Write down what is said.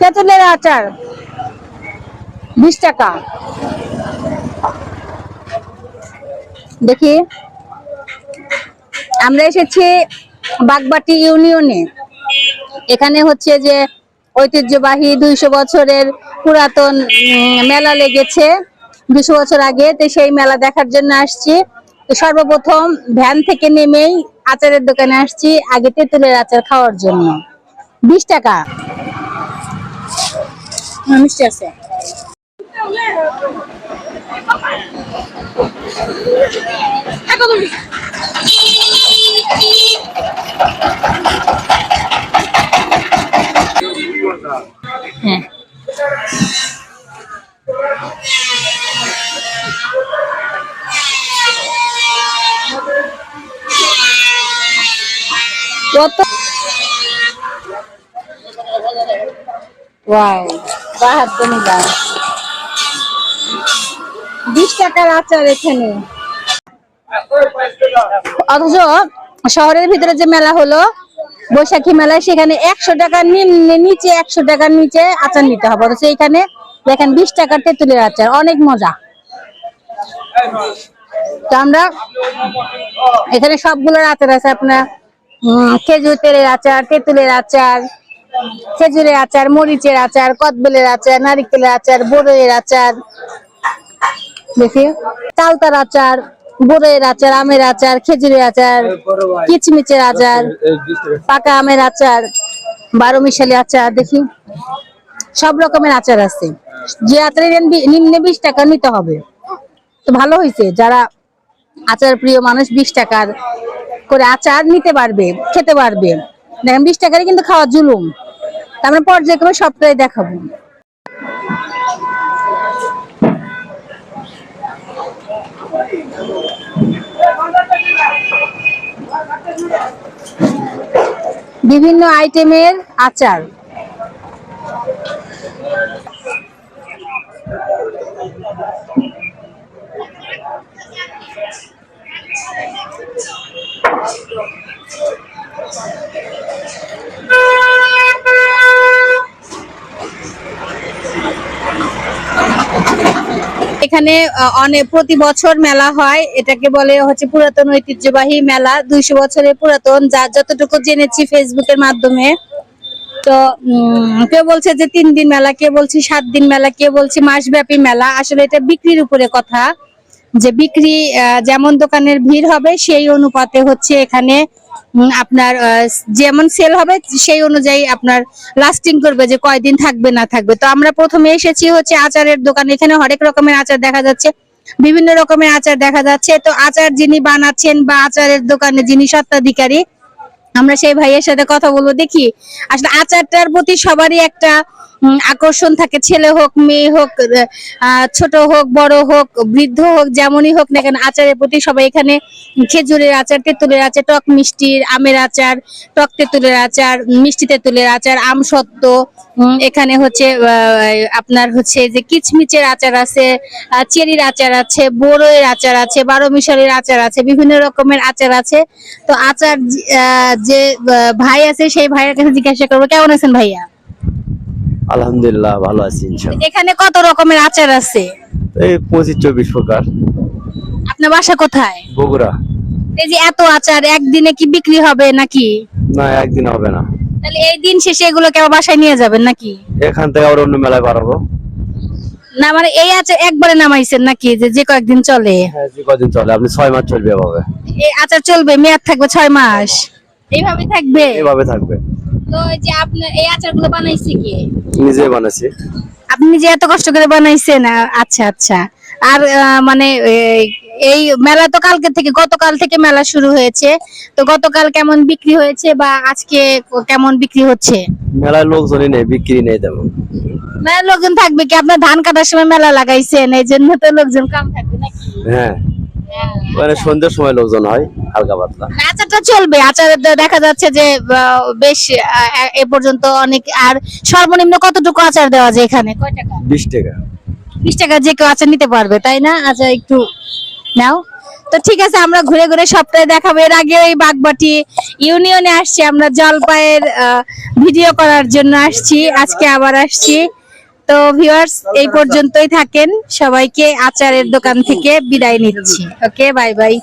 তেঁতুলের আচার, বিশ টাকা। দেখি। আমরা এসেছি বাগবাটি ইউনিয়নে। এখানে হচ্ছে যে ঐতিহ্যবাহী দুইশো বছরের পুরাতন মেলা লেগেছে। দুশো বছর আগে তো সেই মেলা দেখার জন্য আসছি। সর্বপ্রথম ভ্যান থেকে নেমেই আচারের দোকানে আসছি, আগে তেঁতুলের আচার খাওয়ার জন্য। বিশ টাকা। হ্যাঁ, মিষ্টি আছে। হ্যাঁ। কত বিশ টাকার আচার এখানে অথচ শহরের ভিতরে যে মেলা হলো, বৈশাখী মেলায় সেখানে একশো টাকার নিচে একশো টাকার নিচে আচার নিতে হবে। অথচ এখানে দেখেন বিশ টাকার তেঁতুলের আচার। অনেক মজা। আমরা এখানে সবগুলোর আচার আছে। আপনার খেজুর তেলের আচার, তেঁতুলের আচার খেজুরের আচার, মরিচের আচার, কদবেলের আচার, নারিকেলের আচার বড়ের আচার, দেখি তালতার আচার বড়ের আচার, আমের আচার, খেজুরের আচার, কিচমিচের আচার, পাকা আমের আচার, বারো মিশালি আচার, দেখি, সব রকমের আচার আছে। যে আচার নিম্নে বিশ টাকা নিতে হবে। তো ভালো হয়েছে, যারা আচার প্রিয় মানুষ, বিশ টাকার করে আচার নিতে পারবে, খেতে পারবে। দেখেন, বিশ টাকারে কিন্তু খাওয়া জুলুম। আমরা পর্যায়ক্রমে সবটাই দেখাবো। বিভিন্ন আইটেমের আচার। এখানে অনেক প্রতি বছর মেলা হয়। এটাকে বলে হচ্ছে পুরাতন ঐতিহ্যবাহী মেলা। দুইশো বছরের পুরাতন, যা যতটুকু জেনেছি ফেসবুকের মাধ্যমে। তো কেউ বলছে যে তিন দিন মেলা, কেউ বলছে সাত দিন মেলা, কেউ বলছে মাসব্যাপী মেলা। আসলে এটা বিক্রির উপরে কথা। যে বিক্রি যেমন দোকানের ভিড় হবে, সেই অনুপাতে হচ্ছে এখানে আপনার যেমন সেল হবে, সেই অনুযায়ী আপনার লাস্টিং করবে যে কয়দিন থাকবে, না থাকবে। তো আমরা প্রথমে এসেছি হচ্ছে আচারের দোকান। এখানে হরেক রকমের আচার দেখা যাচ্ছে, বিভিন্ন রকমের আচার দেখা যাচ্ছে। তো আচার যিনি বানাচ্ছেন বা আচারের দোকানে যিনি স্বত্বাধিকারী আমরা সেই ভাইয়ের সাথে কথা বলব। দেখি আসলে আচারটার প্রতি সবারই একটা আকর্ষণ থাকে। ছেলে হোক মেয়ে হোক ছোট হোক বড় হোক বৃদ্ধ হোক যেমনই হোক না কেন আচারের প্রতি সবাই এখানে খেজুরের আচার তেঁতুলের আচার টক মিষ্টির আমের আচার টক তেঁতুলের আচার মিষ্টি তেঁতুলের আচার আম উম, এখানে হচ্ছে আপনার হচ্ছে যে কিচমিচের আচার আছে চেরির আচার আছে বড়ের আচার আছে বারো মিশালির আচার আছে বিভিন্ন রকমের আচার আছে। তো আচার যে ভাই আছে সেই ভাইয়ের কাছে জিজ্ঞাসা করব কেমন আছেন ভাইয়া? আলহামদুলিল্লাহ ভালো আছি এখানে কত রকমের আচার আছে? এই পঁচিশ চব্বিশ প্রকার। আপনার বাসা কোথায়? বগুড়া। এই যে এত আচার একদিনে কি বিক্রি হবে নাকি? না একদিন হবে না। তাহলে এই দিন শেষে এগুলোকে আবার বাসায় নিয়ে যাবেন নাকি? এখান থেকে আবার অন্য মেলায় বাড়াবো না মানে এই আচার একবারে নামাইছেন নাকি? যে যে কয়েকদিন চলে? হ্যাঁ যে কদিন চলে আপনি ছয় মাস চলবে এভাবে। এই আচার চলবে মেয়াদ থাকবে ছয় মাস। এইভাবে থাকবে? এভাবে থাকবে। তো এই যে আপনার এই আচারগুলো বানাইছে কি? নিজে বানাচ্ছি আপনি যে এত কষ্ট করে বানাইছেন আচ্ছা আচ্ছা। আর মানে এই- মেলা তো কালকে থেকে গতকাল থেকে মেলা শুরু হয়েছে। তো গতকাল কেমন বিক্রি হয়েছে বা আজকে কেমন বিক্রি হচ্ছে? মেলায় লোকজনই নেই বিক্রি নেই তেমন। মেলার লোকজন থাকবে কি? আপনার ধান কাটার সময় মেলা লাগাইছেন এই জন্য তো লোকজন কম থাকবে নাকি? হ্যাঁ। মানে সন্ধ্যের সময় লোকজন হয় হালকা পাতলা। আচারটা চলবে। আচার দেখা যাচ্ছে যে বেশ এ পর্যন্ত অনেক আর সর্বনিম্ন কতটুকু আচার দেওয়া যায় এখানে? কয় টাকা? বিশ টাকা। বিশ টাকা যে কেউ আচার নিতে পারবে, তাই না? আচ্ছা একটু নাও। তো ঠিক আছে, আমরা ঘুরে ঘুরে সপ্তাহে দেখাবো। এর আগে এই বাগবাটি ইউনিয়নে আসছি, আমরা জলপাইয়ের ভিডিও করার জন্য আসছি, আজকে আবার আসছি। তো ভিউয়ার্স এই পর্যন্তই থাকেন। সবাইকে আচারের দোকান থেকে বিদায় নিচ্ছি। Okay, bye bye.